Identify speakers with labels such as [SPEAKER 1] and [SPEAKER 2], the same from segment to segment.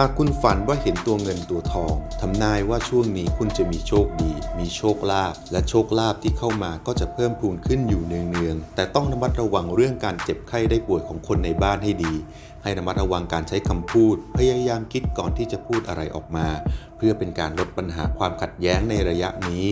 [SPEAKER 1] หากคุณฝันว่าเห็นตัวเงินตัวทองทำนายว่าช่วงนี้คุณจะมีโชคดี มีโชคลาภและโชคลาภที่เข้ามาก็จะเพิ่มพูนขึ้นอยู่เนืองๆแต่ต้องระมัดระวังเรื่องการเจ็บไข้ได้ป่วยของคนในบ้านให้ดี ให้ระมัดระวังการใช้คำพูด พยายามคิดก่อนที่จะพูดอะไรออกมา เพื่อเป็นการลดปัญหาความขัดแย้งในระยะนี้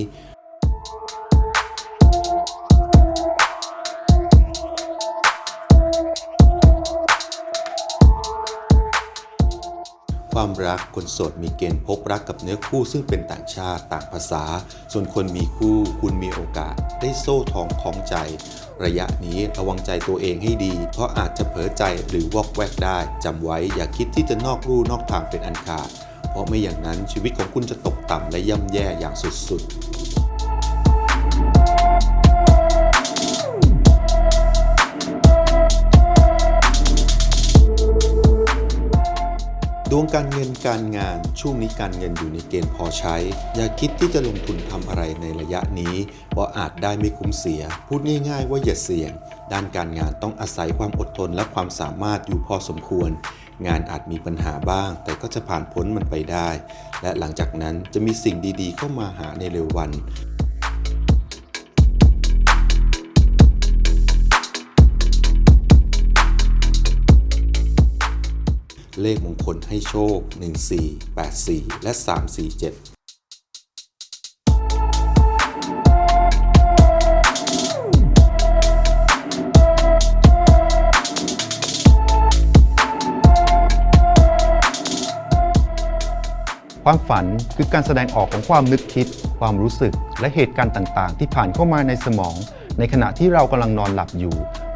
[SPEAKER 1] ความรักคนโสดมีเกณฑ์พบรักกับเนื้อคู่ซึ่งเป็นต่างชาติต่างภาษา ส่วนคนมีคู่คุณมีโอกาส ได้โซ่ทองคล้องใจ ระยะนี้ระวังใจตัวเองให้ดี เพราะอาจจะเผลอใจหรือวอกแวกได้จำไว้อย่าคิดที่จะนอกรูนอกทางเป็นอันขาด เพราะไม่อย่างนั้นชีวิตของคุณจะตกต่ำและย่ำแย่อย่างสุดๆ วงการเงินการงานช่วงนี้การเงินอยู่ในเกณฑ์พอใช้ อย่าคิดที่จะลงทุนทำอะไรในระยะนี้เพราะอาจได้ไม่คุ้มเสีย พูดง่าย ๆ ว่าอย่าเสี่ยง ด้านการงานต้องอาศัยความอดทนและความสามารถอยู่พอสมควร งานอาจมีปัญหาบ้าง แต่ก็จะผ่านพ้นมันไปได้ และหลังจากนั้นจะมีสิ่งดีๆ เข้ามาหาในเร็ววัน เลขมงคลให้โชค 1484 และ 347
[SPEAKER 2] ความฝันคือการแสดงออกของความนึกคิด ความรู้สึก และเหตุการณ์ต่างๆ ที่ผ่านเข้ามาในสมอง ในขณะที่เรากำลังนอนหลับอยู่